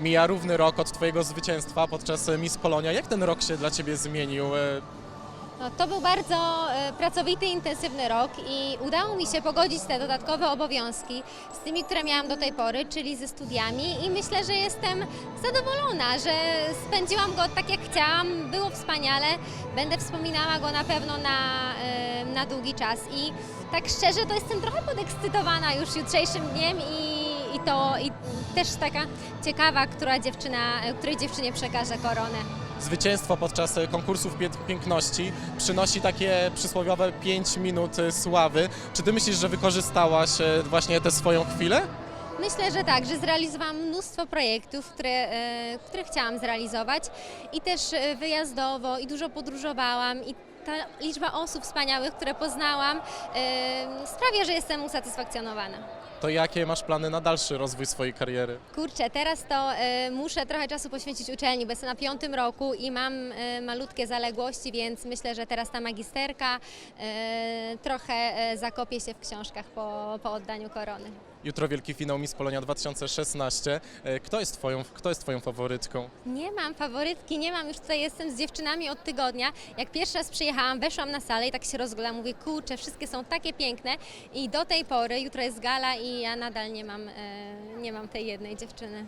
Mija równy rok od Twojego zwycięstwa podczas Miss Polonia. Jak ten rok się dla Ciebie zmienił? E, No, to był bardzo e, pracowity, intensywny rok i udało mi się pogodzić te dodatkowe obowiązki z tymi, które miałam do tej pory, czyli ze studiami i myślę, że jestem zadowolona, że spędziłam go tak jak chciałam, było wspaniale, będę wspominała go na pewno na, e, na długi czas i tak szczerze to jestem trochę podekscytowana już jutrzejszym dniem i, i to i też taka ciekawa, która dziewczyna, której dziewczynie przekaże koronę. Zwycięstwo podczas e, konkursów piękności przynosi takie przysłowiowe 5 minut e, sławy. Czy Ty myślisz, że wykorzystałaś e, właśnie tę swoją chwilę? Myślę, że tak, że zrealizowałam mnóstwo projektów, które, które chciałam zrealizować i też wyjazdowo i dużo podróżowałam i ta liczba osób wspaniałych, które poznałam sprawia, że jestem usatysfakcjonowana. To jakie masz plany na dalszy rozwój swojej kariery? Kurczę, teraz to e, muszę trochę czasu poświęcić uczelni, bo jestem na piątym roku i mam e, malutkie zaległości, więc myślę, że teraz ta magisterka e, trochę e, zakopię się w książkach po, po oddaniu korony. Jutro wielki finał Miss Polonia 2016. E, Kto jest Twoją, kto jest twoją faworytką? Nie mam faworytki, nie mam, już tutaj jestem z dziewczynami od tygodnia. Jak pierwszy raz przyjechałam, weszłam na salę i tak się rozglądam, mówię, kurczę, wszystkie są takie piękne i do tej pory, jutro jest gala i ja nadal nie mam, e, nie mam tej jednej dziewczyny.